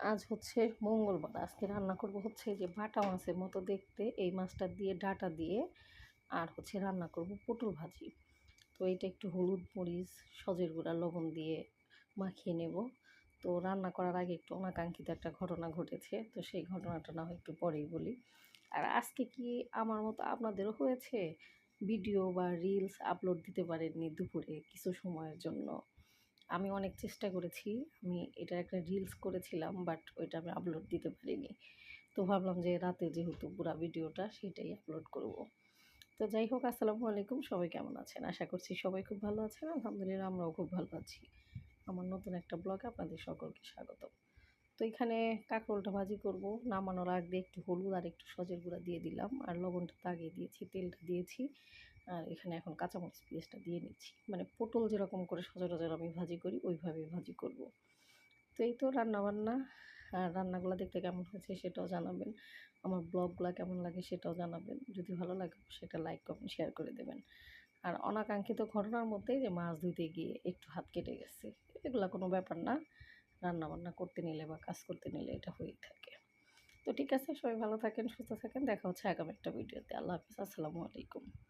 আজ হচ্ছে মঙ্গলবার। আজকে রান্না করব হচ্ছে যে বাটা মাছের মতো দেখতে। এই মাছটা দিয়ে ডাটা দিয়ে আর হচ্ছে রান্না করব পটল ভাজি। তো এটা একটু হলুদ মরিচ, সজের গুঁড়া, লবণ দিয়ে মাখিয়ে নেব। তো রান্না করার আগে একটু অনাকাঙ্ক্ষিত একটা ঘটনা ঘটেছে। তো সেই ঘটনাটা না হয় একটু পরেই বলি। আর আজকে কি আমার মতো আপনাদেরও হয়েছে? ভিডিও বা রিলস আপলোড দিতে পারেননি দুপুরে কিছু সময়ের জন্য? আমি অনেক চেষ্টা করেছি। আমি এটা একটা রিলস করেছিলাম বাট ওইটা আমি আপলোড দিতে পারিনি। তো ভাবলাম যে রাতে যেহেতু পুরা ভিডিওটা, সেটাই আপলোড করব। তো যাই হোক, আসসালামু আলাইকুম। সবাই কেমন আছেন? আশা করছি সবাই খুব ভালো আছেন। আলহামদুলিল্লাহ, আমরাও খুব ভালো আছি। আমার নতুন একটা ব্লগে আপনাদের সকলকে স্বাগত তো এখানে কাঁকরোলটা ভাজি করব। নামানোর আগে একটু হলুদ আর একটু সজের গুঁড়া দিয়ে দিলাম। আর লবণটা দাগিয়ে দিয়েছি, তেলটা দিয়েছি। আর এখানে এখন কাঁচামরিচ পেঁয়াজটা দিয়ে নিচ্ছি। মানে পটল যেরকম করে সচরাচর আমি ভাজি করি ওইভাবে ভাজি করব। তো এই তো রান্নাবান্না। আর রান্নাগুলো দেখতে কেমন হয়েছে সেটাও জানাবেন। আমার ব্লগগুলো কেমন লাগে সেটাও জানাবেন। যদি ভালো লাগে সেটা লাইক, কমেন্ট, শেয়ার করে দেবেন। আর অনাকাঙ্ক্ষিত ঘটনার মধ্যেই যে মাছ ধুইতে গিয়ে একটু হাত কেটে গেছে, এগুলো কোনো ব্যাপার না। রান্না বান্না করতে নিলে বা কাজ করতে নিলে এটা হয়েই থাকে। তো ঠিক আছে, সবাই ভালো থাকেন, সুস্থ থাকেন। দেখা হচ্ছে আগামী একটা ভিডিওতে। আল্লাহ হাফিজ, আসসালামু আলাইকুম।